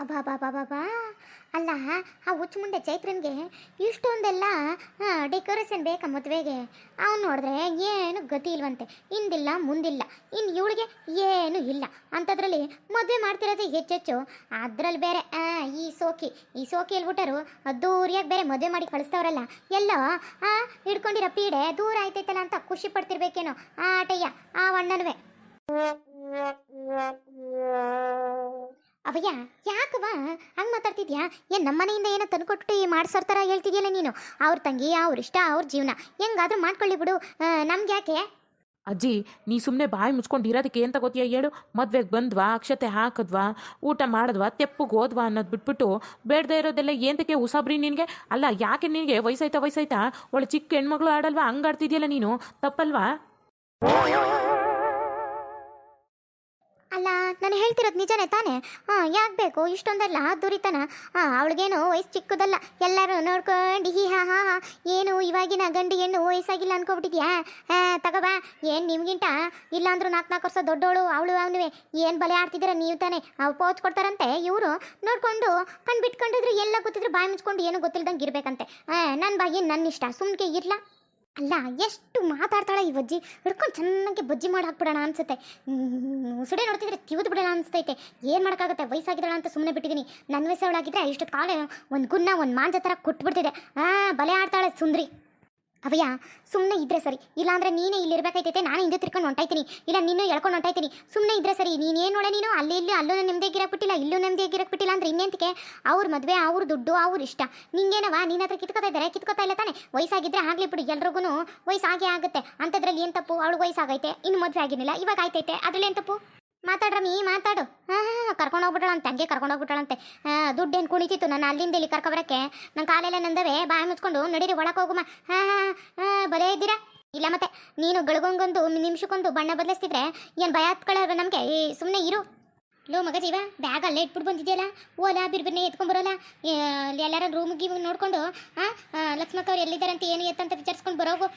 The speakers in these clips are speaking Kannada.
ಅಬ್ಬಾ ಬಾ ಬಾ ಬಾ ಬಾ ಅಲ್ಲ, ಆ ಹುಚ್ಚುಮುಂಡೆ ಚೈತ್ರನ್ಗೆ ಇಷ್ಟೊಂದೆಲ್ಲ ಡೆಕೋರೇಷನ್ ಬೇಕಾ ಮದುವೆಗೆ? ಅವ್ನು ನೋಡಿದ್ರೆ ಏನು ಗತಿ ಇಲ್ವಂತೆ. ಹಿಂದಿಲ್ಲ ಮುಂದಿಲ್ಲ. ಇನ್ನು ಇವಳಿಗೆ ಏನು ಇಲ್ಲ. ಅಂಥದ್ರಲ್ಲಿ ಮದುವೆ ಮಾಡ್ತಿರೋದು ಹೆಚ್ಚೆಚ್ಚು ಅದ್ರಲ್ಲಿ ಬೇರೆ ಈ ಸೋಕಿ. ಈ ಸೋಕಿ ಹೇಳ್ಬಿಟ್ಟರು ದೂರಿಯಾಗಿ ಬೇರೆ ಮದುವೆ ಮಾಡಿ ಕಳಿಸ್ತವ್ರಲ್ಲ. ಎಲ್ಲೋ, ಆ, ಹಿಡ್ಕೊಂಡಿರೋ ಪೀಡೆ ದೂರ ಆಯ್ತೈತಲ್ಲ ಅಂತ ಖುಷಿ ಪಡ್ತಿರ್ಬೇಕೇನೋ ಆ ಆಟಯ್ಯ, ಆ ಅಣ್ಣನುವೆ. ಅವಯ್ಯ ಯಾಕವ ಹಂಗೆ ಮಾತಾಡ್ತಿದ್ಯಾ? ಏನು ನಮ್ಮ ಮನೆಯಿಂದ ಏನೋ ತಂದ್ಕೊಟ್ಟು ಮಾಡ್ಸೋರ್ ಥರ ಹೇಳ್ತಿದ್ಯಲ್ಲ ನೀನು? ಅವ್ರ ತಂಗಿ, ಅವ್ರ ಇಷ್ಟ, ಅವ್ರ ಜೀವನ. ಹೆಂಗಾದ್ರೂ ಮಾಡ್ಕೊಳ್ಳಿ ಬಿಡು. ನಮ್ಗೆ ಯಾಕೆ? ಅಜ್ಜಿ, ನೀ ಸುಮ್ಮನೆ ಬಾಯಿ ಮುಚ್ಕೊಂಡು ಇರೋದಕ್ಕೆ ಅಂತ ತಗೋತೀಯ ಹೇಳು? ಮದ್ವೆಗೆ ಬಂದ್ವಾ, ಅಕ್ಷತೆ ಹಾಕಿದ್ವಾ, ಊಟ ಮಾಡಿದ್ವಾ, ತೆಪ್ಪಗೆ ಹೋದ್ವಾ ಅನ್ನೋದು ಬಿಟ್ಬಿಟ್ಟು ಬೇಡದೇ ಇರೋದೆಲ್ಲ ಏನಕ್ಕೆ ಉಸಾಬ್ರಿ ನಿನಗೆ? ಅಲ್ಲ, ಯಾಕೆ ನಿನಗೆ ವಯಸ್ಸಾಯ್ತಾ ವಯಸ್ಸಾಯ್ತಾ? ಒಳ್ಳೆ ಚಿಕ್ಕ ಹೆಣ್ಮಗಳು ಆಡಲ್ವಾ ಹಂಗೆ ಆಡ್ತಿದ್ಯಲ್ಲ ನೀನು? ತಪ್ಪಲ್ವಾ? ಅಲ್ಲ, ನಾನು ಹೇಳ್ತಿರೋದು ನಿಜನೇ ತಾನೇ? ಹಾಂ, ಯಾಕೆ ಬೇಕು? ಇಷ್ಟೊಂದಲ್ಲ, ದುರಿತನ. ಹಾಂ, ಅವಳಿಗೇನು ವಯಸ್ಸು ಚಿಕ್ಕದಲ್ಲ. ಎಲ್ಲರೂ ನೋಡ್ಕೊಂಡು, ಹಿ, ಹಾ ಹಾ ಹಾ, ಏನು ಇವಾಗಿನ ಗಂಡು ಹೆಣ್ಣು ವಯಸ್ಸಾಗಿಲ್ಲ ಅನ್ಕೊಬಿಟ್ಟಿದ್ಯಾ? ಹಾಂ ತಗೋಬಾ ಏನು ನಿಮ್ಗಿಂತ? ಇಲ್ಲಾಂದ್ರೂ ನಾಲ್ಕು ನಾಲ್ಕು ವರ್ಷ ದೊಡ್ಡವಳು ಅವಳು, ಅವನುವೆ. ಏನು ಬಲೆ ಆಡ್ತಿದ್ದೀರ ನೀವು ತಾನೇ? ಅವು ಪೋಚ್ ಕೊಡ್ತಾರಂತೆ, ಇವರು. ನೋಡಿಕೊಂಡು, ಕಣ್ಬಿಟ್ಕೊಂಡಿದ್ರು, ಎಲ್ಲ ಗೊತ್ತಿದ್ರು ಬಾಯಿ ಮುಚ್ಕೊಂಡು, ಏನು ಗೊತ್ತಿಲ್ದಂಗೆ ಇರ್ಬೇಕಂತೆ. ನನ್ನ ಬಾಯಿ ನನ್ನ ಇಷ್ಟ ಸುಮ್ಮನೆ ಇರ್ಲಾ? ಅಲ್ಲ, ಎಷ್ಟು ಮಾತಾಡ್ತಾಳೆ ಈ ಬಜ್ಜಿ? ಹಿಡ್ಕೊಂಡು ಚೆನ್ನಾಗಿ ಬಜ್ಜಿ ಮಾಡಿ ಹಾಕ್ಬಿಡೋಣ ಅನ್ಸುತ್ತೆ. ಸುಡೆ ನೋಡ್ತಿದ್ರೆ ತಿವಿದು ಬಿಡೋಣ ಅನ್ಸ್ತೈತೆ. ಏನು ಮಾಡೋಕ್ಕಾಗುತ್ತೆ? ವಯಸ್ಸಾಗಿದ್ದಾಳ ಅಂತ ಸುಮ್ಮನೆ ಬಿಟ್ಟಿದ್ದೀನಿ. ನನ್ನ ವಯಸ್ಸವಳಾಗಿದ್ದರೆ ಇಷ್ಟು ಕಾಲ ಒಂದು ಗುನ್ನ, ಒಂದು ಮಾಂಜ ಥರ ಕೊಟ್ಬಿಡ್ತಿದೆ. ಆ, ಬಲೆ ಆಡ್ತಾಳೆ ಸುಂದ್ರಿ. ಅವಯ್ಯ ಸುಮ್ಮನೆ ಇದ್ರೆ ಸರಿ. ಇಲ್ಲಾಂದ್ರೆ ನೀನೇ ಇಲ್ಲಿ ಇರ್ಬೇಕಾಯ್ತೈತೆ, ನಾನು ಹಿಂದೆ ತಿರ್ಕೊಂಡು ಹೊಂಟಾಯ್ತೀನಿ. ಇಲ್ಲ ನೀನು ಎಳ್ಕೊಂಡು ಹೊಂಟಾಯ್ತೀನಿ. ಸುಮ್ಮನೆ ಇದ್ರೆ ಸರಿ ನೀನೇನು ನೋಡ ನೀನು? ಅಲ್ಲಿ ಇಲ್ಲಿ, ಅಲ್ಲೂ ನೆಮ್ಮದಿಯಾಗಿರಕ್ಕೆ ಬಿಟ್ಟಿಲ್ಲ ಇಲ್ಲೂ ನೆಮ್ಮದಿಯಾಗಿರಕ್ಕೆ ಬಿಟ್ಟಿಲ್ಲ ಅಂದ್ರೆ ಇನ್ನೇಂತಕ್ಕೆ ಅವ್ರ ಮದುವೆ, ಅವ್ರ ದುಡ್ಡು, ಅವ್ರ ಇಷ್ಟ. ನಿಂಗೇನವಾ ನಿನ್ನ ಹತ್ರ ಕಿತ್ಕೋತಾ ಇದ್ದಾರೆ? ಕಿತ್ಕೋತಾ ಇಲ್ಲ ತಾನೆ? ವಯಸ್ಸಾಗಿದ್ರೆ ಆಗ್ಲಿ ಬಿಡಿ ಎಲ್ರಿಗೂ ವಯಸ್ಸಾಗೇ ಆಗುತ್ತೆ. ಅಂಥದ್ರಲ್ಲಿ ಏನು ತಪ್ಪು? ಅವಳು ವಯಸ್ಸಾಗೈತೆ, ಇನ್ನು ಮದುವೆ ಆಗಿರಲಿಲ್ಲ, ಇವಾಗ ಆಯ್ತೈತೆ. ಅದ್ರಲ್ಲಿ ಏನು ತಪ್ಪು? ಮಾತಾಡ್ರಮ್ಮಿ ಮಾತಾಡು. ಹಾಂ ಹಾಂ ಕರ್ಕೊಂಡು ಹೋಗ್ಬಿಟ್ಟಾಳಂತೆ ಹಂಗೆ ಕರ್ಕೊಂಡು ದುಡ್ಡು ಏನು ಕುಣಿತಿತ್ತು ನಾನು ಅಲ್ಲಿಂದ ಇಲ್ಲಿ ಕರ್ಕೊಬರಕ್ಕೆ ನನ್ನ ಕಾಲೆಲ್ಲ ನಂದವೆ, ಬಾಯಿ ಮುಚ್ಕೊಂಡು ನಡೀರಿ ಒಳಕ್ಕೆ ಹೋಗುಮ. ಹಾಂ ಹಾಂ ಹಾಂ ಇದ್ದೀರಾ? ಇಲ್ಲ ಮತ್ತೆ, ನೀನು ಗಳಿಗೊಂಗೊಂದು ನಿಮಿಷಕ್ಕೊಂದು ಬಣ್ಣ ಬದಲಿಸ್ತಿದ್ರೆ ಏನು ಭಯ ಹತ್ಕೊಳ್ಳೋರು ನಮಗೆ? ಸುಮ್ಮನೆ ಇರು. ಲೋ, ಮಗ ಜೀವ, ಬ್ಯಾಗ್ ಅಲ್ಲೇ ಇಟ್ಬಿಟ್ಟು ಬಂದಿದ್ಯಲ್ಲ? ಓಲಾ, ಬಿರ್ಬಿರ್ನೆ ಅಲ್ಲಿ ಎಲ್ಲಾರ ರೂಮ್ ಗೀಮ್ ನೋಡ್ಕೊಂಡು, ಹಾಂ ಲಕ್ಷ್ಮಕ್ಕ ಅವ್ರು ಎಲ್ಲಿದ್ದಾರೆ ಅಂತ ಏನು ಎತ್ತಂತ ವಿಚಾರಿಸ್ಕೊಂಡು ಬರೋಗು.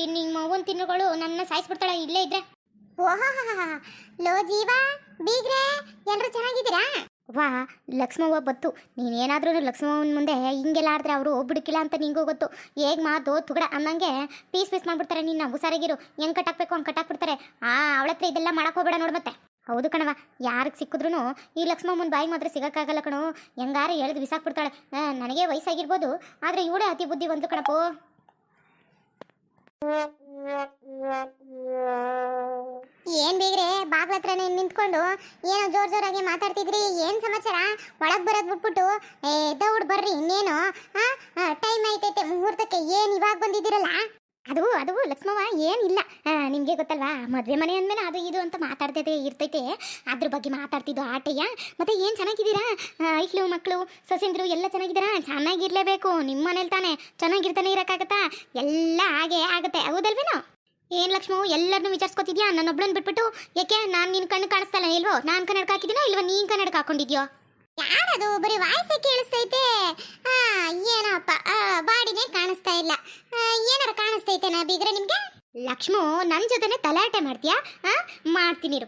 ಈ ನಿಮ್ಮ ಅವ್ವನ ತಿನ್ನುಗಳು ನನ್ನ ಸಾಯಿಸ್ಬಿಡ್ತಾಳೆ, ಇಲ್ಲೇ ಇದ್ರೆ. ಓಹಾ, ಲೋ ಜೀವ, ಬೀಗ್ರೆ ಎಲ್ಲರೂ ಚೆನ್ನಾಗಿದ್ದೀರಾ? ವಾ, ಲಕ್ಷ್ಮವ್ವ ಬತ್ತು. ನೀನೇನಾದ್ರೂ ಲಕ್ಷ್ಮವ್ವನ ಮುಂದೆ ಹಿಂಗೆಲ್ಲ ಆಡಿದ್ರೆ ಅವರು ಬಿಡುಕಿಲ್ಲ ಅಂತ ನಿಂಗೂ ಗೊತ್ತು. ಹೇಗೆ ಮಾತು, ತುಗಡ ಅನ್ನಂಗೆ ಪೀಸ್ ಪೀಸ್ ಮಾಡ್ಬಿಡ್ತಾರೆ ನಿನ್ನ ಹುಷಾರಾಗಿರು. ಹೆಂಗೆ ಕಟ್ಟಾಕ್ಬೇಕು, ಹಂಗೆ ಕಟ್ಟಾಕ್ಬಿಡ್ತಾರೆ. ಆ ಅವಳ ಹತ್ರ ಇದೆಲ್ಲ ಮಾಡಕ್ ಹೋಗ್ಬೇಡ ನೋಡು ಮತ್ತೆ. ಹೌದು ಕಣವ ಯಾರಿಗೆ ಸಿಕ್ಕಿದ್ರು ಈ ಲಕ್ಷ್ಮಮ್ಮನ ಬಾಯಿಗೆ ಮಾತ್ರ ಸಿಗೋಕ್ಕಾಗಲ್ಲ ಕಣೋ. ಹೆಂಗಾರು ಎಳೆದು ಬಿಸಾಕ್ಬಿಡ್ತಾಳೆ. ನನಗೆ ವಯಸ್ಸಾಗಿರ್ಬೋದು, ಆದರೆ ಇವಳೇ ಅತಿ ಬುದ್ಧಿ ಬಂತು ಕಣಪ್ಪೋ. ಏನ್ ಬೇಗ್ರೆ, ಬಾಗ್ಲ ಹತ್ರನೇ ನಿಂತ್ಕೊಂಡು ಏನೋ ಜೋರ್ ಜೋರಾಗಿ ಮಾತಾಡ್ತಿದ್ರಿ, ಏನ್ ಸಮಾಚಾರ? ಒಳಗ್ ಬರೋದ್ ಬಿಟ್ಬಿಟ್ಟು ದೌಡ್ ಬರ್ರಿ ಇನ್ನೇನು ಟೈಮ್ ಐತೈತೆ ಮುಹೂರ್ತಕ್ಕೆ ಏನ್ ಇವಾಗ ಬಂದಿದ್ದೀರಲ್ಲ? ಅದು ಅದು ಲಕ್ಷ್ಮವ್ವ ಏನಿಲ್ಲ ನಿಮಗೆ ಗೊತ್ತಲ್ವಾ? ಮದುವೆ ಮನೆ ಅಂದಮೇಲೆ ಅದು ಇದು ಅಂತ ಮಾತಾಡ್ತೈತೆ, ಇರ್ತೈತೆ. ಅದ್ರ ಬಗ್ಗೆ ಮಾತಾಡ್ತಿದ್ದು ಆಟಯ್ಯ. ಮತ್ತೆ ಏನು ಚೆನ್ನಾಗಿದ್ದೀರಾ? ಐಕ್ಳು ಮಕ್ಕಳು ಸೊಸೆಂದ್ರು ಎಲ್ಲ ಚೆನ್ನಾಗಿದ್ದೀರಾ? ಚೆನ್ನಾಗಿರ್ಲೇಬೇಕು. ನಿಮ್ಮ ಮನೇಲಿ ತಾನೆ ಚೆನ್ನಾಗಿರ್ತಾನೆ ಇರೋಕ್ಕಾಗತ್ತಾ? ಎಲ್ಲ ಹಾಗೆ ಆಗುತ್ತೆ. ಹೌದಲ್ವೇನೋ? ಏನು ಲಕ್ಷ್ಮವು ಎಲ್ಲರನ್ನೂ ವಿಚಾರಿಸ್ಕೊತಿದ್ಯಾ? ನನ್ನೊಬ್ಳನ್ನ ಬಿಟ್ಬಿಟ್ಟು ಯಾಕೆ ನಾನು ನಿನ್ನ ಕಣ್ಣು ಕಾಣಿಸ್ತಲ್ಲ ಇಲ್ವೋ? ನಾನು ಕನ್ನಡಕ ಹಾಕಿದ್ದೀನೋ ಇಲ್ವ? ನೀನ್ ಕನ್ನಡಕ ಹಾಕೊಂಡಿದ್ಯೋ? ಯಾರದು? ಬರೀ ವಾಯ್ಸೆ ಕೇಳಿಸ್ತೈತೆ. ಏನಪ್ಪ ಬಾಡಿನೇ ಕಾಣಿಸ್ತಾ ಇಲ್ಲ ಆ, ಏನಾರ ಕಾಣಿಸ್ತೈತೆನಾ ಬೀಗ್ರೆ ನಿಮ್ಗೆ? ಲಕ್ಷ್ಮೋ ನನ್ ಜೊತೆನೆ ತಲಾಟೆ ಮಾಡ್ತೀಯಾ? ಮಾಡ್ತೀನಿ.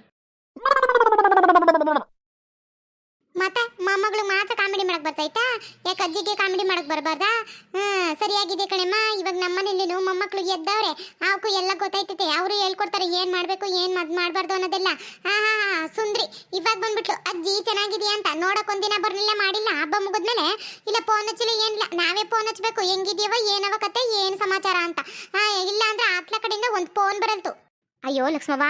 ಮತ್ತೆ ಮೊಮ್ಮಗಳು ಮಾತ್ರ ಕಾಮಿಡಿ ಮಾಡಕ್ ಬರ್ತೈತಾ ಯಾಕೆ ಅಜ್ಜಿಗೆ ಕಾಮಿಡಿ ಮಾಡಕ್ ಬರಬಾರ್ದಾ? ಹ್ಮ್, ಸರಿಯಾಗಿದೆ ಕಣಮ್ಮ. ಇವಾಗ ನಮ್ಮನೇಲಿನು ಮೊಮ್ಮಕ್ಳು ಎದ್ದವ್ರೆ. ಅವಕ್ಕೂ ಎಲ್ಲ ಗೊತ್ತಾಯ್ತೈತೆ. ಅವರು ಹೇಳ್ಕೊಡ್ತಾರೆ ಏನ್ ಮಾಡ್ಬೇಕು, ಏನ್ ಮದ್ ಮಾಡ್ಬಾರ್ದು ಅನ್ನೋದೆಲ್ಲ. ಹಾ ಹಾ ಸುಂದ್ರಿ. ಇವಾಗ ಬಂದ್ಬಿಟ್ಲು, ಅಜ್ಜಿ, ಚೆನ್ನಾಗಿದೆಯಾ ಅಂತ? ನೋಡಕ್ ಒಂದಿನ ಬರ್ಲಿಲ್ಲ, ಮಾಡಿಲ್ಲ. ಹಬ್ಬ ಮುಗಿದ್ಮೇಲೆ, ಇಲ್ಲ ಫೋನ್ ಹಚ್ಚಲಿ ಏನಿಲ್ಲ ನಾವೇ ಫೋನ್ ಹಚ್ಬೇಕು. ಹೆಂಗಿದ್ಯವ, ಏನವ ಕತೆ, ಏನ್ ಸಮಾಚಾರ ಅಂತ? ಹಾ, ಇಲ್ಲ ಅಂದ್ರೆ ಆತ್ಲ ಕಡೆಯಿಂದ ಒಂದು ಫೋನ್ ಬರಲ್ತು. ಅಯ್ಯೋ ಲಕ್ಷ್ಮವ್ವ,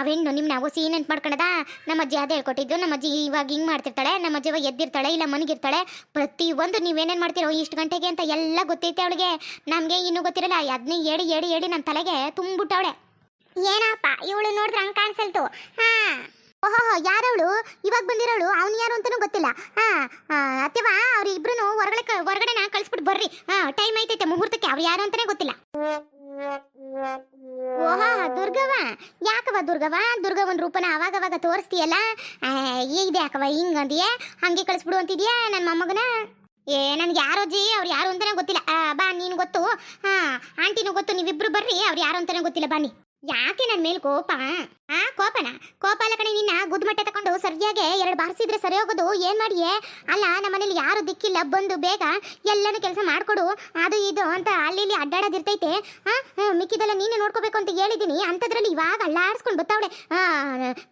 ಅವೇನು ನಿಮ್ಮ ನಾವು ಸೀನ್ ನೆನ್ಪು ಮಾಡ್ಕೊಂಡದ? ನಮ್ಮ ಅಜ್ಜಿ ಅದೇ ಹೇಳ್ಕೊಟ್ಟಿದ್ದು, ನಮ್ಮ ಅಜ್ಜಿ ಇವಾಗ ಹಿಂಗೆ ಮಾಡ್ತಿರ್ತಾಳೆ, ನಮ್ಮ ಅಜ್ಜಿ ಎದ್ದಿರ್ತಾಳೆ, ಇಲ್ಲ ಮನಗಿರ್ತಾಳೆ. ಪ್ರತಿ ಒಂದು ನೀವೇನೇನು ಮಾಡ್ತೀರೋ ಇಷ್ಟು ಗಂಟೆಗೆ ಅಂತ ಎಲ್ಲ ಗೊತ್ತೈತೆ ಅವಳಿಗೆ. ನಮಗೆ ಇನ್ನೂ ಗೊತ್ತಿರಲ್ಲ ಅದನ್ನೇ ಹೇಳಿ ಹೇಳಿ ಏಡಿ ನಮ್ಮ ತಲೆಗೆ ತುಂಬಿಟ್ಟವಳೆ ಏನಪ್ಪ, ಇವಳು ನೋಡಿದ್ರೆ ಹಂಗೆ ಕಾಣಿಸಲ್ತು? ಹಾ. ಓಹೋ ಯಾರವಳು? ಇವಾಗ ಬಂದಿರೋಳು? ಅವ್ನು ಯಾರು ಅಂತಾನೂ ಗೊತ್ತಿಲ್ಲ. ಹಾ ಅತ್ತೆವ ಅವ್ರಿಬ್ರು ಹೊರಗಡೆ ಹೊರಗಡೆ ಹೊರಗಡೆನ ಕಳಿಸ್ಬಿಟ್ಟು ಬರ್ರಿ. ಹಾ, ಟೈಮ್ ಐತೈತೆ, ಮುಹೂರ್ತಕ್ಕೆ. ಅವ್ರು ಯಾರು ಅಂತಾನೆ ಗೊತ್ತಿಲ್ಲ. ಓಹಾ ದುರ್ಗವ ಯಾಕವ ದುರ್ಗವ ದುರ್ಗವನ್ ರೂಪನ ಅವಾಗ ಅವಾಗ ತೋರಿಸ್ತೀಯಲ್ಲ ಇದೆ ಯಾಕವ ಹಿಂಗಂದಿಯೇ? ಹಂಗೆ ಕಳಿಸ್ಬಿಡು ಅಂತಿದ್ಯಾ ನನ್ನ ಮೊಮ್ಮಗನ? ಏ, ನನ್ಗೆ ಯಾರೋ ಅಜ್ಜಿ? ಅವ್ರು ಯಾರು ಅಂತಾನೆ ಗೊತ್ತಿಲ್ಲ. ಬಾ, ನೀನು ಗೊತ್ತು. ಹಾ, ಆಂಟಿನೂ ಗೊತ್ತು. ನೀವಿಬ್ರು ಬರ್ರಿ. ಅವ್ರು ಯಾರು ಅಂತಾನೆ ಗೊತ್ತಿಲ್ಲ. ಬನ್ನಿ. ಯಾಕೆ ನನ್ನ ಮೇಲೆ ಕೋಪ? ಆ, ಕೋಪನ? ಕೋಪಾಲ ಕಣೆ, ನಿನ್ನ ಗುದ್ಮಟ್ಟೆ ತಕೊಂಡು ಸರಿಯಾಗೆ ಎರಡು ಬಾರಿಸಿದ್ರೆ ಸರಿ ಹೋಗೋದು ಏನ್ ಮಾಡಿಯೇ? ಅಲ್ಲ, ನಮ್ಮನೇಲಿ ಯಾರು ದಿಕ್ಕಿಲ್ಲ, ಬಂದು ಬೇಗ ಎಲ್ಲನೂ ಕೆಲಸ ಮಾಡ್ಕೊಡು, ಅದು ಇದು ಅಂತ ಅಲ್ಲಿ ಇಲ್ಲಿ ಅಡ್ಡಾಡೋದಿರ್ತೈತೆ. ಆ ಮಿಕ್ಕಿದಲ್ಲ ನೀನೇ ನೋಡ್ಕೋಬೇಕು ಅಂತ ಹೇಳಿದೀನಿ ಅಂಥದ್ರಲ್ಲಿ ಇವಾಗ ಅಲ್ಲಾಡ್ಸ್ಕೊಂಡು ಬತ್ತಾವಳೆ.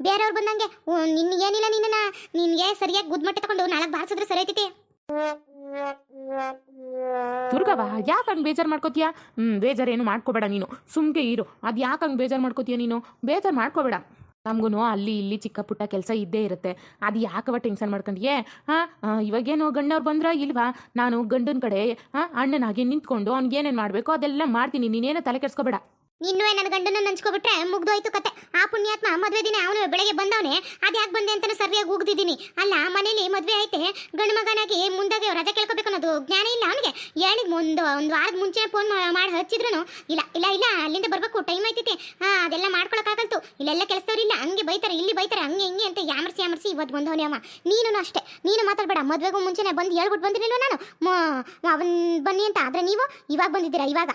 ಬೇರೆಯವ್ರು ಬಂದಂಗೆ ನಿನ್ನ ನಿನ್ ಏನಿಲ್ಲ ನಿನ್ನ ನಿನ್ಗೆ ಸರಿಯಾಗಿ ಗುದ್ಮಟ್ಟೆ ತಕೊಂಡು ನಾಲ್ಕು ಬಾರಿಸಿದ್ರೆ ಸರಿ ಐತೈತಿ ದುರ್ಗವ್ವ ಯಾಕೆ ಹಂಗೆ ಬೇಜಾರು ಮಾಡ್ಕೋತೀಯ? ಹ್ಞೂ ಬೇಜಾರೇನು ಮಾಡ್ಕೋಬೇಡ ನೀನು. ಸುಮ್ಕೆ ಇರು. ಅದು ಯಾಕೆ ಹಂಗೆ ಬೇಜಾರು ಮಾಡ್ಕೋತೀಯ ನೀನು? ಬೇಜಾರು ಮಾಡ್ಕೋಬೇಡ. ನಮಗೂ ಅಲ್ಲಿ ಇಲ್ಲಿ ಚಿಕ್ಕ ಪುಟ್ಟ ಕೆಲಸ ಇದ್ದೇ ಇರುತ್ತೆ. ಅದು ಯಾಕವ ಟೆನ್ಷನ್ ಮಾಡ್ಕೊಂಡಿಯೇ? ಹಾಂ ಇವಾಗೇನು ಗಂಡವ್ರು ಬಂದ್ರ ಇಲ್ವಾ? ನಾನು ಗಂಡನ ಕಡೆ ಹಾಂ ಅಣ್ಣನಾಗಿ ನಿಂತ್ಕೊಂಡು ಅವ್ನಿಗೆ ಏನೇನು ಮಾಡಬೇಕು ಅದೆಲ್ಲ ಮಾಡ್ತೀನಿ. ನೀನೇನೋ ತಲೆ ಕೆಡ್ಸ್ಕೋಬೇಡ. ನಿನ್ನುವೆ ನನ್ನ ಗಂಡನ ನಂಚ್ಕೊಬಿಟ್ರೆ ಮುಗ್ದೋಯ್ತು ಕತೆ. ಆ ಪುಣ್ಯಾತ್ಮ ಮದ್ವೆ ದಿನ ಅವನು ಬೆಳಗ್ಗೆ ಬಂದವನೇ, ಅದ್ ಯಾಕೆ ಬಂದೆ ಅಂತಾನೂ ಸರಿಯಾಗಿ ಉಗ್ದಿದ್ದೀನಿ ಅಲ್ಲ, ಮನೇಲಿ ಮದ್ವೆ ಐತೆ, ಗಂಡು ಮಗನಾಗಿ ಮುಂದಾಗೆ ರಜೆ ಕೇಳ್ಕೊಬೇಕು ಅನ್ನೋದು ಜ್ಞಾನ ಇಲ್ಲ ಅವನಿಗೆ. ಹೇಳಿ ಒಂದು ಒಂದು ವಾರದ ಮುಂಚೆ ಫೋನ್ ಮಾಡಿ ಹಚ್ಚಿದ್ರು ಇಲ್ಲ ಇಲ್ಲ ಇಲ್ಲ, ಅಲ್ಲಿಂದ ಬರ್ಬೇಕು ಟೈಮ್ ಐತೈತೆ ಹಾ ಅದೆಲ್ಲ ಮಾಡ್ಕೊಳಕ್ಕಾಗಲ್ತು. ಇಲ್ಲೆಲ್ಲ ಕೆಲಸದವ್ರು ಇಲ್ಲ, ಹಂಗೆ ಬೈತಾರೆ, ಇಲ್ಲಿ ಬೈತಾರೆ, ಹಂಗೆ ಹಿಂಗೆ ಅಂತ ಯಾಮರ್ಸಿ ಯಾಮರ್ಸಿ ಇವತ್ತು ಬಂದವನೇ ಅವ. ನೀನು ಅಷ್ಟೇ, ನೀನು ಮಾತಾಡ್ಬೇಡ, ಮದ್ವೆಗೂ ಮುಂಚೆನೆ ಬಂದು ಹೇಳ್ಬಿಟ್ಟು ಬಂದಿರಲಿಲ್ಲ ನಾನು? ಅವನ್ ಬನ್ನಿ ಅಂತ, ಆದ್ರೆ ನೀವು ಇವಾಗ ಬಂದಿದ್ದೀರಾ, ಇವಾಗ?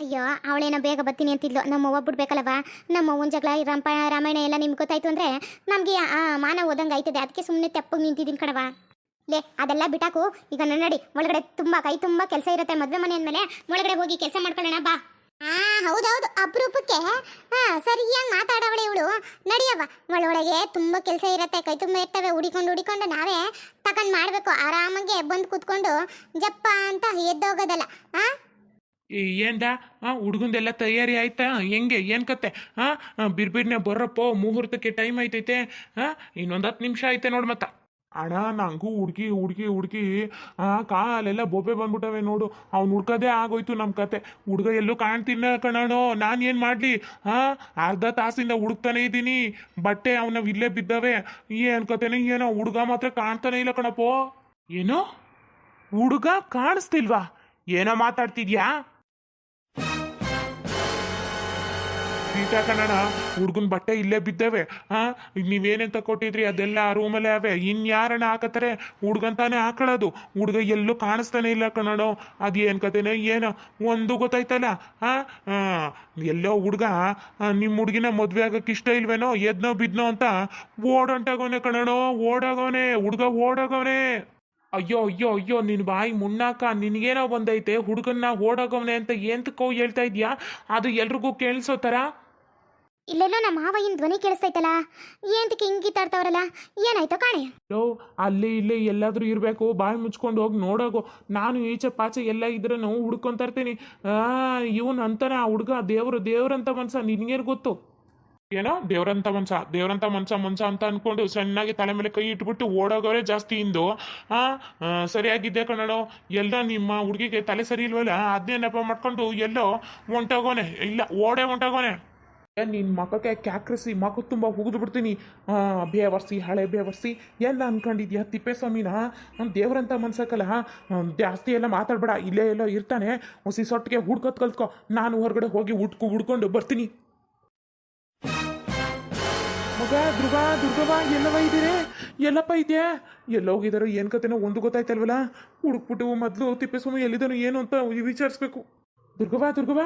ಅಯ್ಯೋ, ಅವಳೇನೋ ಬೇಗ ಬರ್ತೀನಿ ಅಂತಿದ್ಲು. ನಮ್ಮ ಅವ್ವ ನಮ್ಮವ್ವನ ನಮ್ಮ ಜಗಳ ರಂಪ, ರಾಮಾಯಣ ಎಲ್ಲ ನಿಮ್ಗೆ ಗೊತ್ತಾಯ್ತು ಅಂದ್ರೆ ನಮಗೆ ಆ ಮಾನ ಓದಂಗೆ ಆಯ್ತದೆ. ಅದಕ್ಕೆ ಸುಮ್ಮನೆ ತೆಪ್ಪಗೆ ನಿಂತಿದ್ದೀನಿ ಕಣವ ಲೇ, ಅದೆಲ್ಲ ಬಿಟಾಕು ಈಗ ನಡಿ, ಒಳಗಡೆ ತುಂಬಾ, ಕೈ ತುಂಬಾ ಕೆಲಸ ಇರುತ್ತೆ ಮದ್ವೆ ಮನೆ ಅಂದ್ಮೇಲೆ. ಒಳಗಡೆ ಹೋಗಿ ಕೆಲಸ ಮಾಡ್ಕೊಳ್ಳೋಣ, ಬಾ. ಹೌದೌದು. ಅಪರೂಪಕ್ಕೆ ಸರಿಯಾಗಿ ಮಾತಾಡವಳೆ ಇವಳು. ನಡಿಯವ್ವ ಒಳೊಳಗೆ ತುಂಬಾ ಕೆಲಸ ಇರತ್ತೆ, ಕೈ ತುಂಬ ಇರ್ತವೆ ಹುಡಿಕೊಂಡು ಹುಡಿಕೊಂಡು ನಾವೇ ತಕೊಂಡ್ ಮಾಡಬೇಕು, ಆರಾಮಾಗಿ ಬಂದು ಕೂತ್ಕೊಂಡು ಜಪ್ಪ ಅಂತ ಎದ್ದೋಗೋದಲ್ಲ, ಆ? ಏನ್ದ? ಹಾಂ ಹುಡುಗಂದೆಲ್ಲ ತಯಾರಿ ಆಯ್ತಾ? ಹೆಂಗೆ? ಏನು ಕತೆ? ಹಾಂ ಬಿರ್ಬಿರ್ನೆ ಬರ್ರಪ್ಪೋ, ಮುಹೂರ್ತಕ್ಕೆ ಟೈಮ್ ಆಯ್ತೈತೆ ಹಾಂ ಇನ್ನೊಂದು ಹತ್ತು ನಿಮಿಷ ಐತೆ ನೋಡಿ ಮತ್ತ. ಅಣ್ಣ, ನಂಗೂ ಹುಡ್ಗಿ ಹುಡ್ಗಿ ಹುಡುಕಿ ಆ, ಕಾಲೆಲ್ಲ ಬೊಬ್ಬೆ ಬಂದ್ಬಿಟ್ಟವೆ ನೋಡು. ಅವ್ನು ಹುಡ್ಕೋದೇ ಆಗೋಯ್ತು ನಮ್ಮ ಕತೆ. ಹುಡ್ಗ ಎಲ್ಲೂ ಕಾಣ್ತಿಲ್ಲ ಕಣೋ ನಾನು ಏನು ಮಾಡಲಿ? ಹಾಂ ಅರ್ಧ ತಾಸಿಂದ ಹುಡುಕ್ತಾನೆ ಇದ್ದೀನಿ. ಬಟ್ಟೆ ಅವನ ಇಲ್ಲೇ ಬಿದ್ದವೆ. ಏನು ಕತೆನೇ ಏನೋ, ಹುಡುಗ ಮಾತ್ರ ಕಾಣ್ತಾನೆ ಇಲ್ಲ ಕಣಪ್ಪೋ. ಏನು? ಹುಡುಗ ಕಾಣಿಸ್ತಿಲ್ವಾ? ಏನೋ ಮಾತಾಡ್ತಿದ್ಯಾ? ಸೀತ ಕಣಣ ಹುಡ್ಗನ್ ಬಟ್ಟೆ ಇಲ್ಲೇ ಬಿದ್ದವೆ. ಹಾ ನೀವೇನೆಂತ ಕೊಟ್ಟಿದ್ರಿ? ಅದೆಲ್ಲ ಆ ರೂಮಲ್ಲೇ ಅವೆ. ಇನ್ಯಾರಣ ಹಾಕತ್ತಾರೆ? ಹುಡ್ಗಂತಾನೆ ಹಾಕೊಳ್ಳೋದು ಹುಡ್ಗ ಎಲ್ಲೂ ಕಾಣಿಸ್ತಾನೆ ಇಲ್ಲ ಕಣೋ ಅದೇನ್ ಕತೆನೋ ಏನೋ. ಒಂದು ಗೊತ್ತಾಯ್ತಲ್ಲ? ಹಾ ಎಲ್ಲೋ ಹುಡ್ಗ ನಿಮ್ಮ ಹುಡ್ಗಿನ ಮದ್ವೆ ಆಗಕ್ಕೆ ಇಷ್ಟ ಇಲ್ವೇನೋ? ಎದ್ನೋ ಬಿದ್ನೋ ಅಂತ ಓಡೊಂಟಾಗೋನೆ ಕಣೋ ಓಡಾಗೋನೆ. ಹುಡ್ಗ ಓಡಾಗೋನೆ. ಅಯ್ಯೋ ಅಯ್ಯೋ ಅಯ್ಯೋ, ನಿನ್ ಬಾಯಿ ಮುಣ್ಣಾಕ ನಿನಗೇನೋ ಬಂದೈತೆ. ಹುಡುಗನ್ನ ಓಡೋಗವ್ನೆ ಅಂತ ಎಂತಕ್ಕೋ ಹೇಳ್ತಾ ಇದ್ಯಾ? ಅದು ಎಲ್ರಿಗೂ ಕೇಳಿಸೋ ಥರ? ಇಲ್ಲೆಲ್ಲೋ ನಮ್ಮ ಮಾವಯ್ಯನ ಧ್ವನಿ ಕೇಳಿಸ್ತೈತಲ್ಲ, ಏಂತಕ್ಕೆ ಹಿಂಗಿತ್ತಾಡ್ತಾವ್ರಲ್ಲ ಏನಾಯ್ತೋ ಕಾಣೆ. ಲೋ, ಅಲ್ಲಿ ಇಲ್ಲಿ ಎಲ್ಲಾದರೂ ಇರಬೇಕು, ಬಾಯಿ ಮುಚ್ಕೊಂಡು ಹೋಗಿ ನೋಡೋಗು. ನಾನು ಈಚೆ ಪಾಚೆ ಎಲ್ಲ ಇದ್ರೂ ಹುಡ್ಕೊಂತ ಇರ್ತೀನಿ. ಇವನ್ ಅಂತಾನೆ ಆ ಹುಡುಗ ದೇವ್ರು, ದೇವ್ರಂತ ಮನ್ಸ, ನಿನ್ಗೇನು ಗೊತ್ತು? ಏನೋ, ದೇವ್ರಂತ ಮನ್ಸ ದೇವ್ರಂತ ಮನ್ಸ ಮನ್ಸ ಅಂತ ಅನ್ಕೊಂಡು ಸಣ್ಣಾಗಿ ತಲೆ ಮೇಲೆ ಕೈ ಇಟ್ಬಿಟ್ಟು ಓಡೋಗೋರೆ ಜಾಸ್ತಿ ಇಂದು. ಆ ಸರಿಯಾಗಿದ್ದೆ ಕಣೋ ಎಲ್ಲ ನಿಮ್ಮ ಹುಡುಗಿಗೆ ತಲೆ ಸರಿ ಇಲ್ವಲ್ಲ? ಅದನ್ನೇ ನೆಪ ಮಾಡ್ಕೊಂಡು ಎಲ್ಲೋ ಒಂಟೋಗೋನೆ, ಇಲ್ಲ, ಓಡೇ ಹೊಂಟೋಗೋನೆ ನಿನ್ನ ಮಖಕ್ಕೆ ಕ್ಯಾಕ್ರಿಸಿ ಮಖ ತುಂಬ ಹುಗಿದು ಬಿಡ್ತೀನಿ. ಬೇವರ್ಸಿ, ಹಳೆ ಬೇವರ್ಸಿ, ಎಲ್ಲ ಅನ್ಕೊಂಡಿದ್ಯಾ ತಿಪ್ಪೇಸ್ವಾಮಿನ? ದೇವ್ರಂತ ಮನ್ಸಕ್ಕಲ್ಲ ಜಾಸ್ತಿ ಎಲ್ಲ ಮಾತಾಡ್ಬೇಡ, ಇಲ್ಲೇ ಎಲ್ಲೋ ಇರ್ತಾನೆ. ಹೊಸಿ ಸೊಟ್ಟಿಗೆ ಹುಡ್ಕೋತ್ ಕಲ್ತ್ಕೊ, ನಾನು ಹೊರಗಡೆ ಹೋಗಿ ಹುಡ್ಕು, ಹುಡ್ಕೊಂಡು ಬರ್ತೀನಿ. ಮಗ ಧ್ರುವ ದುರ್ಗವ ಎಲ್ಲವ ಇದ್ದೀರಿ? ಎಲ್ಲಪ್ಪ ಇದೆಯಾ? ಎಲ್ಲ ಹೋಗಿದಾರೋ ಏನು ಕತೆನೋ ಒಂದು ಗೊತ್ತಾಯ್ತಲ್ವಲ್ಲ? ಹುಡುಕ್ಬಿಟ್ಟು ಮೊದಲು ತಿಪ್ಪೇಸ್ವಾಮಿ ಎಲ್ಲಿದ್ದಾನೋ ಏನು ಅಂತ ವಿಚಾರಿಸ್ಬೇಕು. ದುರ್ಗವ ದುರ್ಗವ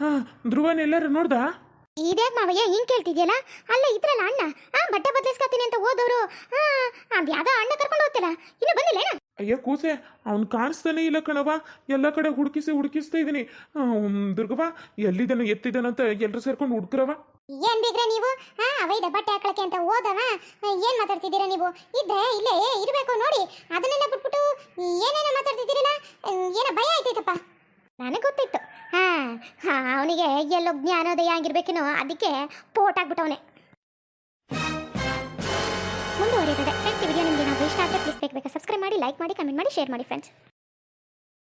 ಹಾಂ ಧ್ರುವನ್ ಎಲ್ಲರೂ ನೋಡ್ದಾ? ಇದ್ಯಾಕ್ ಮಾವಯ್ಯ ಹಿಂಗ್ ಕೇಳ್ತಿದ್ಯಲ್ಲ? ಅಲ್ಲ ಇದ್ರಲ್ಲ ಅಣ್ಣ? ಆ ಬಟ್ಟೆ ಬದಲಿಸ್ಕೊತೀನಿ ಅಂತ ಹೋದವರು. ಆ ಅಣ್ಣ ಕರ್ಕೊಂಡು ಹೋಗ್ತಿಲ್ಲ ಇನ್ನು ಬಂದಿಲ್ಲ ಏನ ಅಯ್ಯ ಕೂಸೆ ಅವ್ನು ಕಾಣಿಸ್ತಾನೆ ಇಲ್ಲ ಕಣವ ಎಲ್ಲ ಕಡೆ ಹುಡುಕಿಸಿ ಹುಡುಕಿಸ್ತಾ ಇದ್ದೀನಿ ದುರ್ಗವ್ವ ಎಲ್ಲಿದ್ದಾನೆ ಎತ್ತಿದ್ದಾನಂತ ಅಂತ ಎಲ್ಲರೂ ಸೇರ್ಕೊಂಡು ಹುಡುಕ್ರವ ಏನ್ ಬಿಗ್ರೆ ನೀವು? ಹಾ ಅವೈದ ಬಟ್ಟೆ ಹಾಕೊಳಕ್ಕೆ ಅಂತ ಹೋದವ? ಏನ್ ಮಾತಾಡ್ತಿದ್ದೀರಾ ನೀವು? ಇದ್ರೆ ಇಲ್ಲೇ ಇರಬೇಕು ನೋಡಿ. ಅದನ್ನೆಲ್ಲ ಬಿಟ್ಬಿಟ್ಟು ಏನೇನೋ ಮಾತಾಡ್ತಿದ್ದೀರಲ್ಲ? ಏನೋ ಭಯ ಆಯ್ತೈತಪ್ಪ. ನನಗೆ ಗೊತ್ತಿತ್ತು ಅವನಿಗೆ ಎಲ್ಲೋ ಜ್ಞಾನೋದಯ ಆಗಿರ್ಬೇಕೇನೋ ಅದಕ್ಕೆ ಪೋಟ್ ಆಗ್ಬಿಟ್ಟವನೆ. ಮುಂದುವರಿಯುತ್ತದೆ. ಫ್ರೆಂಡ್ಸ್ ಈ ವಿಡಿಯೋ ನಿಮಗೆ ನಾವು ಇಷ್ಟ ಆದರೆ ಪ್ಲೀಸ್ ಬೇಕು ಸಬ್ಸ್ಕ್ರೈಬ್ ಮಾಡಿ ಲೈಕ್ ಮಾಡಿ ಕಮೆಂಟ್ ಮಾಡಿ ಶೇರ್ ಮಾಡಿ ಫ್ರೆಂಡ್ಸ್